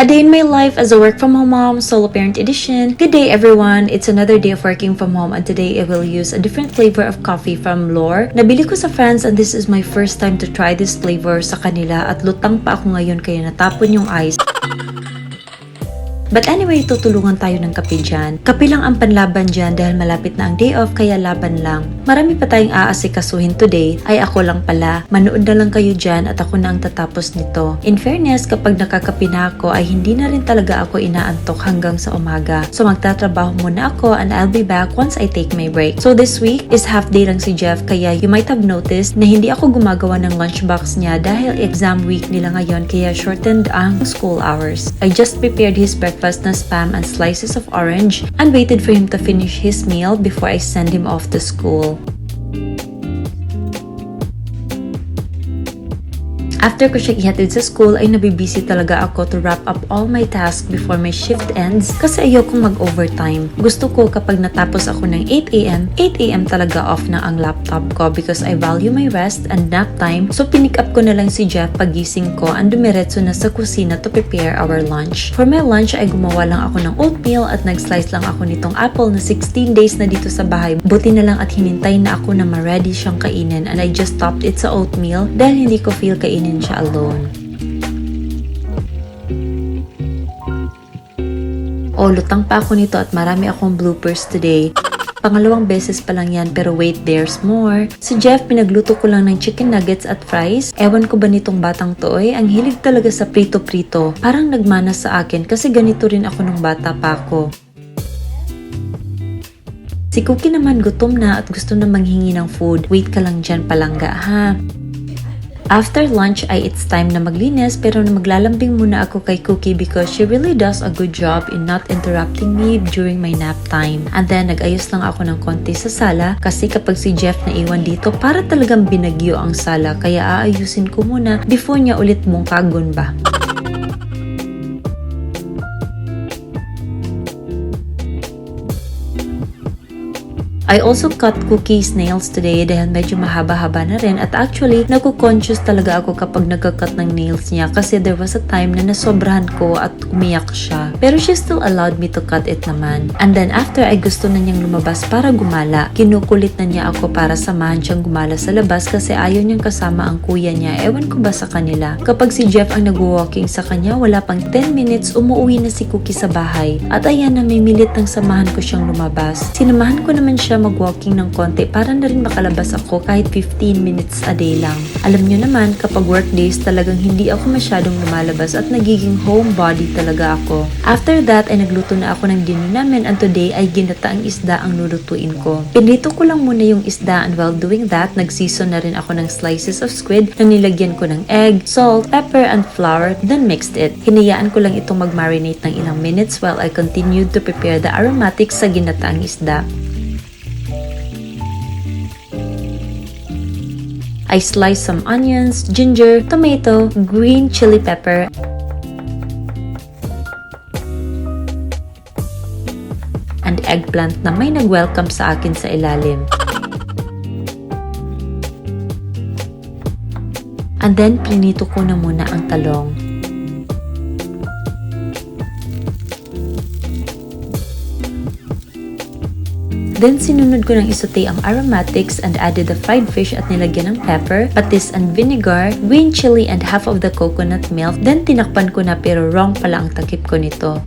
A day in my life as a work from home mom, solo parent edition. Good day everyone! It's another day of working from home and today I will use a different flavor of coffee from Lore. Nabili ko sa France and this is my first time to try this flavor sa kanila at lutang pa ako ngayon kaya natapon yung ice. But anyway, tutulungan tayo ng kape dyan. Kape lang ang panlaban dyan dahil malapit na ang day off kaya laban lang. Marami pa tayong aasikasuhin today, ay ako lang pala. Manood na lang kayo dyan at ako na ang tatapos nito. In fairness, kapag nakakape na ako ay hindi na rin talaga ako inaantok hanggang sa umaga. So magtatrabaho muna ako and I'll be back once I take my break. So this week is half day lang si Jeff kaya you might have noticed na hindi ako gumagawa ng lunchbox niya dahil exam week nila ngayon kaya shortened ang school hours. I just prepared his breakfast na spam and slices of orange and waited for him to finish his meal before I send him off to school. After ko siya ihatid sa school ay nabibisi talaga ako to wrap up all my tasks before my shift ends kasi ayokong mag-overtime. Gusto ko kapag natapos ako ng 8am, 8am talaga off na ang laptop ko because I value my rest and nap time so pinick up ko na lang si Jeff pagising ko and dumiretso na sa kusina to prepare our lunch. For my lunch ay gumawa lang ako ng oatmeal at nag-slice lang ako nitong apple na 16 days na dito sa bahay. Buti na lang at hinintay na ako na ma-ready siyang kainin and I just topped it sa oatmeal dahil hindi ko feel kainin siya alone. O, lutang pa ako nito at marami akong bloopers today. Pangalawang beses pa lang yan pero wait, there's more. Si Jeff, pinagluto ko lang ng chicken nuggets at fries. Ewan ko ba nitong batang to eh, ang hilig talaga sa prito-prito. Parang nagmana sa akin kasi ganito rin ako nung bata pa ako. Si Cookie naman gutom na at gusto na manghingi ng food. Wait ka lang dyan palangga ha. After lunch ay it's time na maglinis pero maglalambing muna ako kay Cookie because she really does a good job in not interrupting me during my nap time. And then nag-ayos lang ako ng konti sa sala kasi kapag si Jeff na iwan dito para talagang binagyo ang sala kaya aayusin ko muna before niya ulit mong kagon ba. I also cut Cookie's nails today dahil medyo mahaba-haba na rin at actually nagko-conscious talaga ako kapag nagka-cut ng nails niya kasi there was a time na nasobrahan ko at umiyak siya. Pero she still allowed me to cut it naman. And then after ay gusto na niyang lumabas para gumala, kinukulit na niya ako para samahan siyang gumala sa labas kasi ayaw niyang kasama ang kuya niya. Ewan ko ba sa kanila. Kapag si Jeff ang nag-walking sa kanya, wala pang 10 minutes, umuwi na si Cookie sa bahay. At ayan na may milit ng samahan ko siyang lumabas. Sinamahan ko naman siya mag-walking ng konti para na rin makalabas ako kahit 15 minutes a day lang. Alam nyo naman, kapag work days talagang hindi ako masyadong lumalabas at nagiging homebody talaga ako. After that ay nagluto na ako ng dinner namin and today ay ginataang isda ang lulutuin ko. Pinrito ko lang muna yung isda and while doing that, nagseason na rin ako ng slices of squid na nilagyan ko ng egg, salt, pepper, and flour, then mixed it. Hinayaan ko lang itong mag-marinate ng ilang minutes while I continued to prepare the aromatics sa ginataang isda. I sliced some onions, ginger, tomato, green chili pepper, and eggplant na may nag-welcome sa akin sa ilalim. And then, prinito ko na muna ang talong. Then sinunod ko ng isote ang aromatics and added the fried fish at nilagyan ng pepper, patis and vinegar, green chili and half of the coconut milk. Then tinakpan ko na pero wrong pala ang takip ko nito.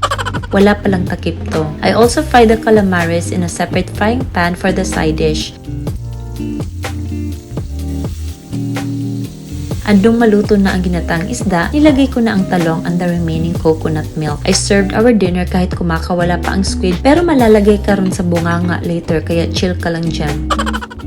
Wala palang takip to. I also fried the calamares in a separate frying pan for the side dish. Andong maluto na ang ginatang isda, nilagay ko na ang talong and the remaining coconut milk. I served our dinner kahit kumakawala pa ang squid pero malalagay ka ron sa bunganga later kaya chill ka lang dyan.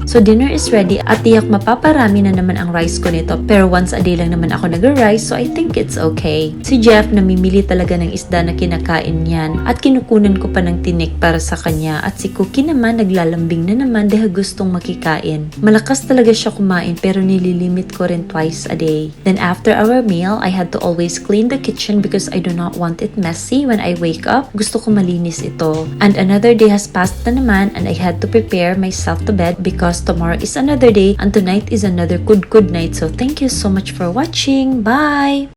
So dinner is ready at tiyak mapaparami na naman ang rice ko nito pero once a day lang naman ako nag-rice so I think it's okay. Si Jeff namimili talaga ng isda na kinakain niyan at kinukunan ko pa ng tinik para sa kanya at si Cookie naman naglalambing na naman dahil gustong makikain. Malakas talaga siya kumain pero nililimit ko rin twice a day. Then after our meal, I had to always clean the kitchen because I do not want it messy when I wake up. Gusto ko malinis ito. And another day has passed na naman and I had to prepare myself to bed because tomorrow is another day and tonight is another good good night. So thank you so much for watching. Bye!